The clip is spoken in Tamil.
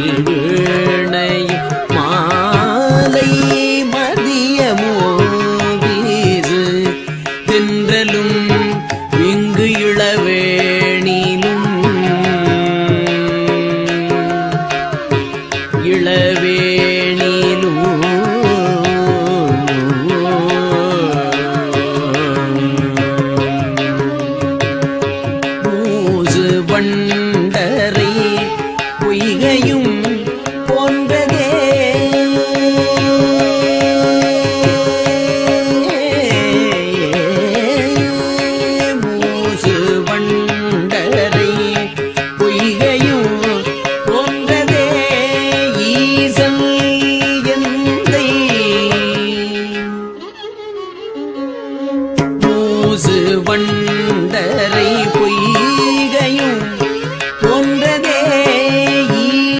வீணையும் மாலை மதியமோ வீசு தென்றலும் இங்கு இளவேணிலும். இளவேணிலும். மூசு பொன்னையும் போன்றதே. மூசு வண்டரை பொய்கையும் போன்றதே. ஈசன் எந்தை. மூசு வண்ட